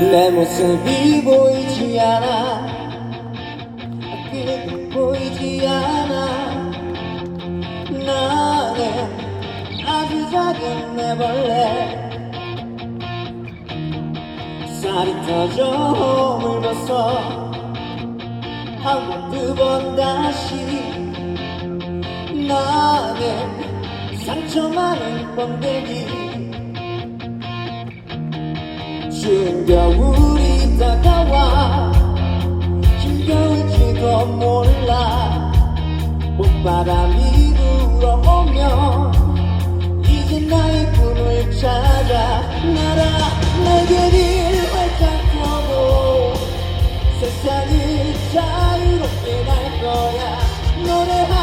내 모습이 보이지 않아. 그게 보이지 않아. 나는 아주 작은 내벌레. 살이 터져 홈을 벗어 한번두번 다시. 나는 상처 많은 번데기 이젠 겨울이 다가와. 힘겨울지도 몰라. 봄바람이 불어오면 이젠 나의 꿈을 찾아 날아 날개를 활짝 펴고. 세상을 자유롭게 날 거야. 노래하